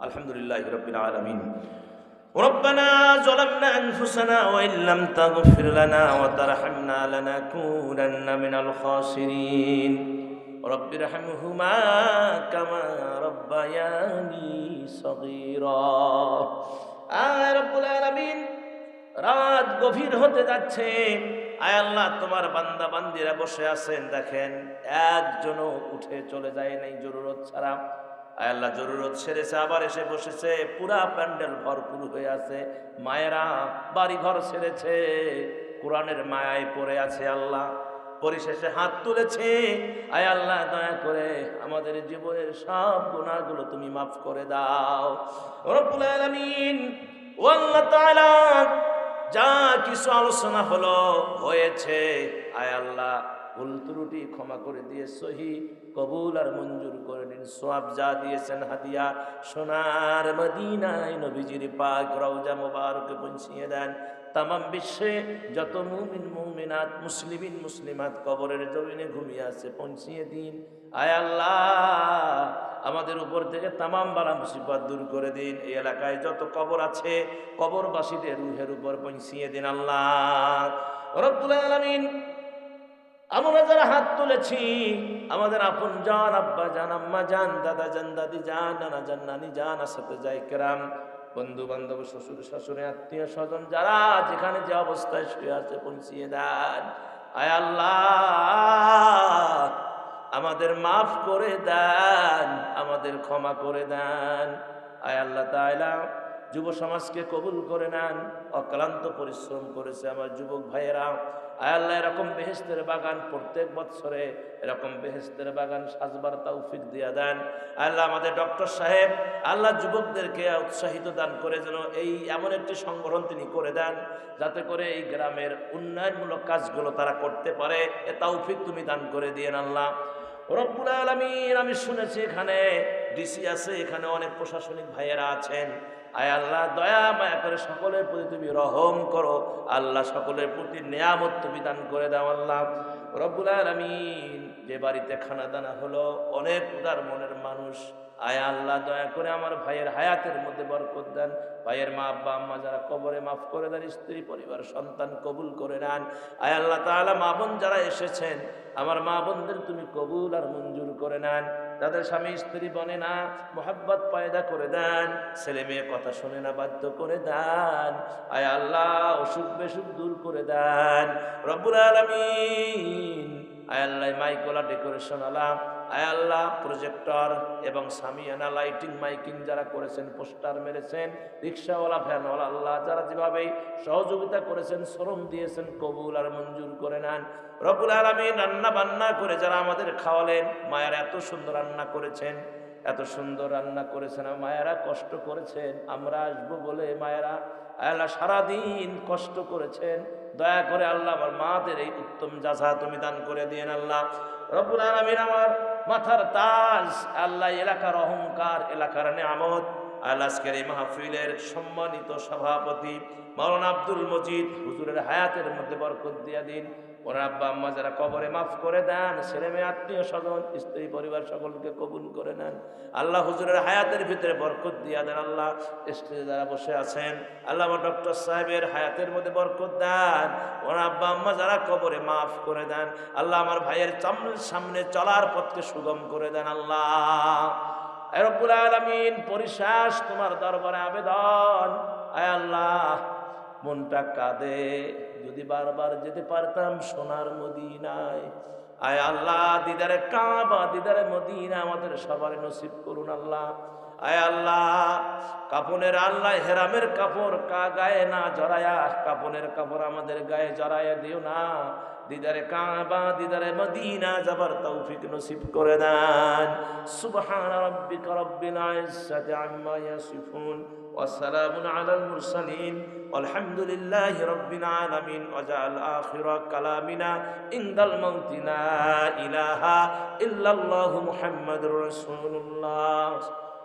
আলহামদুলিল্লাহ রবিল আলমিন ربنا ظلمنا أنفسنا وإن لم تغفر لنا وترحمنا لنكونن من الخاسرين رب ارحمهما كما ربياني صغيرا আয় রব্বুল আলামিন রাত গভীর হতে যাচ্ছে আয় আল্লাহ তোমার বান্দা বান্দিরা বসে আছেন দেখেন একজনও উঠে চলে যায় নাই জরুরত ছাড়া আয় আল্লাহ, জরুরত সেরেছে, আবার এসে বসেছে, পুরা প্যান্ডেল ভরপুর হয়ে আছে, মায়েরা বাড়ি ঘর ছেড়েছে কোরআনের মায়ায় পড়ে আছে আল্লাহ, পরিশেষে হাত তুলেছে, আয় আল্লাহ, দয়া করে আমাদের জীবনের সব গুণাগুলো তুমি মাফ করে দাও যা কিছু আলোচনা হলো, হয়েছে, আয় আল্লাহ ভুল ত্রুটি ক্ষমা করে দিয়ে সহি কবুল আর মঞ্জুর করে নিন। সোয়াব যা দিয়েছেন হাদিয়া সোনার মদিনায় নবীজির পাক রওজা মোবারকে পৌঁছিয়ে দেন। তামাম বিশ্বে যত মুমিন, মুমিনাত, মুসলিমিন, মুসলিমাত কবরের জমিনে ঘুমিয়ে আছে, পৌঁছিয়ে দিন। আয় আল্লাহ, আমাদের উপর থেকে তামাম বালা মুসিবত দূর করে দিন। এই এলাকায় যত কবর আছে, কবরবাসীদের রুহের উপর পৌঁছিয়ে দিন আল্লাহ। রব্বুল আলামিন আমরা যারা হাত তুলেছি, আমাদের আপন জান, আব্বা জান, আম্মা জান, দাদা জান, দাদি জান, নানা জান, নানি জান, আসাতে যাই কেরাম বন্ধু বান্ধব শ্বশুর, শাশুড়ি, আত্মীয় স্বজন যারা যেখানে যে অবস্থায় শুয়ে আছে পৌঁছিয়ে দেন। আয় আল্লাহ, আমাদের মাফ করে দেন, আমাদের ক্ষমা করে দেন। আয় আল্লাহ তাইলা যুব সমাজকে কবুল করে নেন, অক্লান্ত পরিশ্রম করেছে আমার যুবক ভাইয়েরা। আল্লাহ, এরকম বেহেস্তের বাগান প্রত্যেক বৎসরে এরকম বেহেস্তের বাগান সাজবার তৌফিক দিয়া দেন। আল্লাহ, আমাদের ডক্টর সাহেব, আল্লাহ যুবকদেরকে উৎসাহিত দান করে যেন এই এমন একটি সংগঠন তিনি করে দেন, যাতে করে এই গ্রামের উন্নয়নমূলক কাজগুলো তারা করতে পারে। এ তৌফিক তুমি দান করে দিয়েন আল্লাহ। রব্বুল আলমিন, আমি শুনেছি এখানে ডিসি আছে, এখানে অনেক প্রশাসনিক ভাইয়েরা আছেন। আয় আল্লাহ, দয়া, মায়া করে সকলের প্রতি তুমি রহম করো। আল্লাহ সকলের প্রতি নেয়ামত তুমি দান করে দাও আল্লাহ। রব্বুল আলমিন, যে বাড়িতে খানা দানা হলো, অনেক উদার মনের মানুষ। আয় আল্লাহ, দয়া করে আমার ভাইয়ের হায়াতের মধ্যে বরকত দেন। ভাইয়ের মা, আব্বা, আম্মা যারা কবরে মাফ করে দেন, স্ত্রী, পরিবার, সন্তান কবুল করে নেন। আয় আল্লাহ তাআলা, মা বোন যারা এসেছেন আমার মা বোনদের তুমি কবুল আর মঞ্জুর করে নেন। তাদের স্বামী স্ত্রী বনে না, মোহাব্বত পায়দা করে দেন। ছেলে মেয়ে কথা শুনে না, বাধ্য করে দেন। আয় আল্লাহ, অসুখ বেসুখ দূর করে দেন। রব্বুল আলমিন, আয় আল্লাহ মাইকোলা ডেকোরেশন আলাম আয় আল্লাহ, প্রজেক্টর এবং সামিয়ানা লাইটিং, মাইকিং যারা করেছেন, পোস্টার মেরেছেন, রিক্সাওয়ালা, ভ্যানওয়ালা, আল্লাহ যারা যেভাবে সহযোগিতা করেছেন, শ্রম দিয়েছেন, কবুল আর মঞ্জুর করে নেন। রবুল আলমী রান্না বান্না করে যারা আমাদের খাওয়ালেন, মায়ের এত সুন্দর রান্না করেছেন, এত সুন্দর রান্না করেছেন, মায়েরা কষ্ট করেছেন, আমরা আসব বলে মায়েরা, আল্লাহ সারাদিন কষ্ট করেছেন, দয়া করে আল্লাহ আমার মাদের এই উত্তম যাচা তুমি দান করে দিয়েন আল্লাহ। রব্বুল আলমিন আমার মাথার তাজ, আল্লাহ এলাকার অহংকার, এলাকার নেয়ামত আল্লাহ আজকের এই মাহফিলের সম্মানিত সভাপতি মৌলানা আব্দুল মজিদ হুজুরের হায়াতের মধ্যে বরকত দিয়া দিন। ওনার আব্বা আম্মা যারা কবরে মাফ করে দেন, ছেলে মেয়ে, আত্মীয় স্বজন, স্ত্রী পরিবার সকলকে কবুল করে নেন। আল্লাহ হুজুরের হায়াতের ভিতরে বরকত দিয়া দেন। আল্লাহ স্টেজে যারা বসে আছেন আল্লাহ ডক্টর সাহেবের হায়াতের মধ্যে বরকত দেন। ওনার আব্বা আম্মা যারা কবরে মাফ করে দেন, আল্লাহ আমার ভাইয়ের সামনে চলার পথকে সুগম করে দেন। আল্লাহ রব্বুল আলমিন, পরিশ্বাস তোমার দরবারে আবেদন। আয় আল্লাহ, মনটা কাঁদে। যদি বারবার যেতে পারতাম সোনার মদিনায়। আয় আল্লাহ, দিদারে কাবা, দিদারে মদিনা আমাদের সবার নসিব করুন আল্লাহ। আয় আল্লাহ কাপনের আল্লাহ হেরামের কাপড় কা গায়ে না জড়ায়া কাপনের কাপড় আমাদের গায়ে জড়াইয়া দিও না। দিদারে কাবা, দিদারে মদিনা যাবার তৌফিক নসিব করে দেন। সুবহান রাব্বিকা রাব্বিল ইজ্জাতি আম্মা ইয়াসিফুন, ওয়া সালামুন আলাল মুরসালিন, আলহামদুলিল্লাহি রাব্বিল আলামিন, ওয়া জাআল আখিরা কালামিনা ইনদাল মাউতি ইলাহা ইল্লাল্লাহু মুহাম্মাদুর রাসূলুল্লাহ।